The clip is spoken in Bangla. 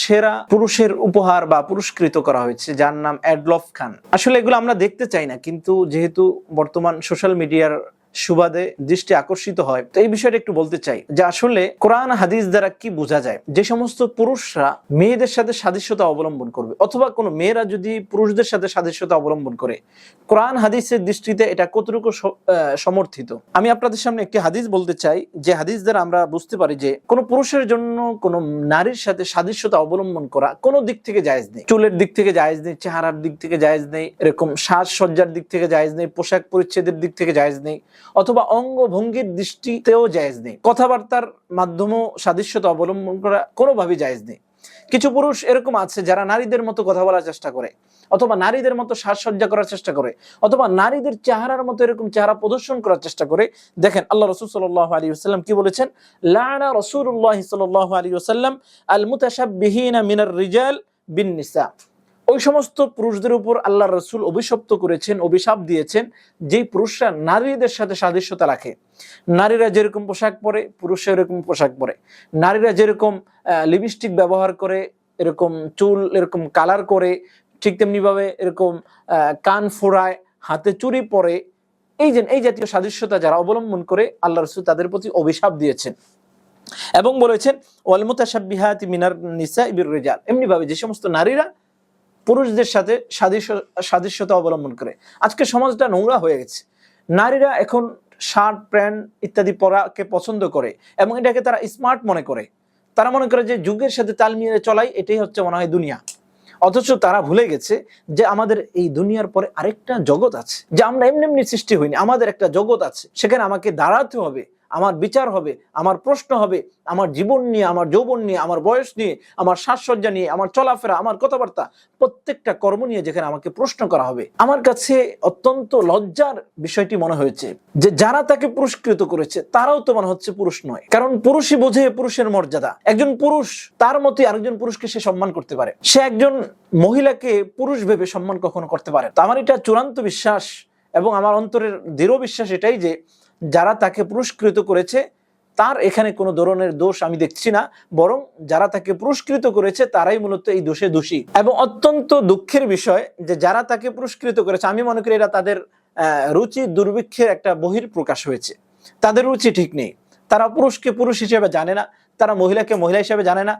সেরা পুরুষের উপহার বা পুরস্কৃত করা হয়েছে, যার নাম অ্যাডলফ খান। আসলে এগুলো আমরা দেখতে চাই না, কিন্তু যেহেতু বর্তমান সোশ্যাল মিডিয়ার সুবাদে দৃষ্টি আকর্ষিত হয়। তো এই বিষয়টা একটু বলতে চাই যে আসলে কোরআন হাদিস দ্বারা কি বোঝা যায়? যে সমস্ত পুরুষরা মেয়েদের সাথে সাদৃশ্যতা অবলম্বন করবে, অথবা কোনো মেয়েরা যদি পুরুষদের সাথে সাদৃশ্যতা অবলম্বন করে, কোরআন হাদিসের দৃষ্টিতে এটা কতটুকু সমর্থিত? আমি আপনাদের সামনে একটি হাদিস বলতে চাই, যে হাদিস দ্বারা আমরা বুঝতে পারি যে কোনো পুরুষের জন্য কোনো নারীর সাথে সাদৃশ্যতা অবলম্বন করা কোনো দিক থেকে জায়েজ নেই। চুলের দিক থেকে জায়েজ নেই, চেহারার দিক থেকে জায়েজ নেই, এরকম সাজসজ্জার দিক থেকে জায়েজ নেই, পোশাক পরিচ্ছেদের দিক থেকে জায়েজ নেই অথবা অঙ্গভঙ্গির দৃষ্টিতেও জায়েজ নেই। কথাবার্তার মাধ্যমেও সাদৃশ্যতা অবলম্বন করা কোনোভাবেই জায়েজ নেই। কিছু পুরুষ এরকম আছে যারা নারীদের মতো কথা বলার চেষ্টা করে, অথবা নারীদের মতো সাজসজ্জা করার চেষ্টা করে, অথবা নারীদের চেহারার মতো এরকম চেহারা প্রদর্শন করার চেষ্টা করে। দেখেন, আল্লাহ রসুল সাল্লাহ আলী সাল্লাম কি বলেছেন? লানা রসুল্লাহ সাল্লাহ আলী সাল্লাম আল মুতাশাবিহীনা মিনার রিজাল বিন নিসা ওই সমস্ত পুরুষদের উপর আল্লাহ রসুল অভিশপ্ত করেছেন, অভিশাপ দিয়েছেন, যেই পুরুষরা নারীদের সাথে সাদৃশ্যতা রাখে। নারীরা যেরকম পোশাক পরে, পুরুষরা এরকম পোশাক পরে। নারীরা যেরকম লিপস্টিক ব্যবহার করে, এরকম চুল, এরকম কালার করে, ঠিক তেমনিভাবে এরকম কান ফোড়ায়, হাতে চুরি পরে, এই যে, এই জাতীয় সাদৃশ্যতা যারা অবলম্বন করে, আল্লাহ রসুল তাদের প্রতি অভিশাপ দিয়েছেন। এবং বলেছেন ওয়ালমুতাশাবিহাতি মিনার নিসা ইবির রেজাল। এমনি ভাবে যে সমস্ত নারীরা পুরুষদের সাথে সাদৃশ্য, সাদৃশ্যতা অবলম্বন করে। আজকে সমাজটা নোংরা হয়ে গেছে। নারীরা এখন শার্ট, প্যান্ট ইত্যাদি পরাকে পছন্দ করে এবং এটাকে তারা স্মার্ট মনে করে। তারা মনে করে যে যুগের সাথে তাল মিলিয়ে চলাই এটাই হচ্ছে মনে হয় দুনিয়া। অথচ তারা ভুলে গেছে যে আমাদের এই দুনিয়ার পরে আরেকটা জগৎ আছে। যে আমরা এমনি এমনি সৃষ্টি হইনি, আমাদের একটা জগৎ আছে, সেখানে আমাকে দাঁড়াতে হবে। আমার বিচার হবে, আমার প্রশ্ন হবে, আমার জীবন নিয়ে, আমার যৌবন নিয়ে, আমার বয়স নিয়ে, আমার সাজসজ্জা নিয়ে, আমার চলাফেরা, আমার কথাবার্তা, প্রত্যেকটা কর্ম নিয়ে যেখানে আমাকে প্রশ্ন করা হবে। আমার কাছে অত্যন্ত লজ্জার বিষয়টি মনে হয়েছে যে যারা তাকে পুরস্কৃত করেছে, তারাও তো মনে হচ্ছে পুরুষ নয়। কারণ পুরুষই বোঝে পুরুষের মর্যাদা। একজন পুরুষ, তার মতোই আরেকজন পুরুষকে সে সম্মান করতে পারে। সে একজন মহিলাকে পুরুষ ভেবে সম্মান কখনো করতে পারে তো আমার এটা চূড়ান্ত বিশ্বাস এবং আমার অন্তরের দৃঢ় বিশ্বাস এটাই যে যারা তাকে পুরস্কৃত করেছে, তার এখানে কোনো ধরনের দোষ আমি দেখছি না, বরং যারা তাকে পুরস্কৃত করেছে, তারাই মূলত এই দোষে দোষী। এবং অত্যন্ত দুঃখের বিষয় যে যারা তাকে পুরস্কৃত করেছে, আমি মনে করি এটা তাদের রুচি দুর্ভিক্ষের একটা বহির প্রকাশ হয়েছে। তাদের রুচি ঠিক নেই। তারা পুরুষকে পুরুষ হিসেবে জানে না, তারা মহিলাকে মহিলা হিসেবে জানে না।